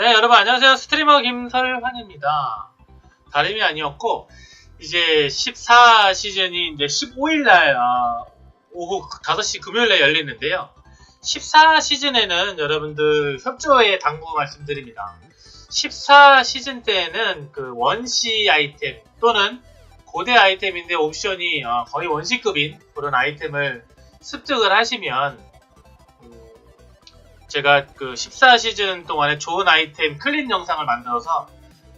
네, 여러분 안녕하세요. 스트리머 김설환입니다. 다름이 아니었고 이제 14 시즌이 이제 15일 날 아, 오후 5시 금요일 날 열리는데요. 14 시즌에는 여러분들 협조에 당부 말씀드립니다. 14 시즌 때는 그 원시 아이템 또는 고대 아이템인데 옵션이 어, 거의 원시급인 그런 아이템을 습득을 하시면 음, 제가 그 14시즌 동안에 좋은 아이템 클린 영상을 만들어서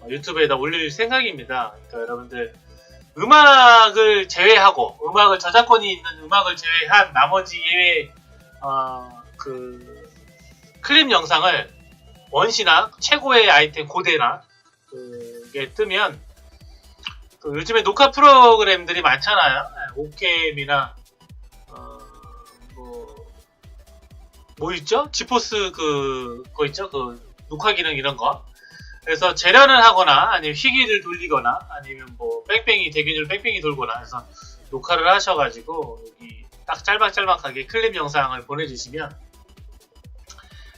어, 유튜브에다 올릴 생각입니다. 그러니까 여러분들 음악을 제외하고 음악을 저작권이 있는 음악을 제외한 나머지 예외 어, 그 클립 영상을 원시나 최고의 아이템 고대나 그게 뜨면 그 요즘에 녹화 프로그램들이 많잖아요. 네, 오캠이나 뭐 있죠? 지포스 그, 거 있죠? 그, 녹화 기능 이런 거. 그래서 재련을 하거나, 아니면 희기를 돌리거나, 아니면 뭐, 뺑뺑이, 대균율 뺑뺑이 돌거나 해서 녹화를 하셔가지고, 여기 딱 짤막짤막하게 클립 영상을 보내주시면,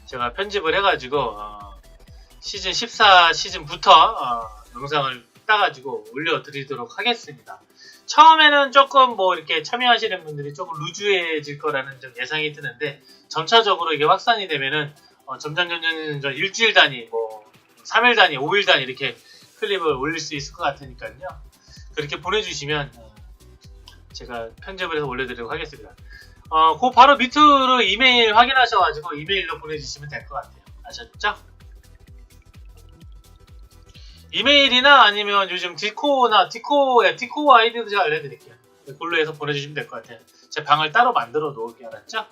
제가 편집을 해가지고, 어, 시즌 14 시즌부터, 어, 영상을 따가지고 올려드리도록 하겠습니다. 처음에는 조금 뭐 이렇게 참여하시는 분들이 조금 루즈해질 거라는 좀 예상이 드는데 점차적으로 이게 확산이 되면은 어, 점점 점점 점점 일주일 단위 뭐 3일 단위 5일 단위 이렇게 클립을 올릴 수 있을 것 같으니까요 그렇게 보내주시면 어, 제가 편집을 해서 올려드리도록 하겠습니다 어, 그 바로 밑으로 이메일 확인하셔가지고 이메일로 보내주시면 될 것 같아요 아셨죠? 이메일이나 아니면 요즘 디코나 디코 예, 디코 아이디도 제가 알려드릴게요. 그걸로 해서 보내주시면 될 것 같아요. 제 방을 따로 만들어 놓을게요, 알았죠?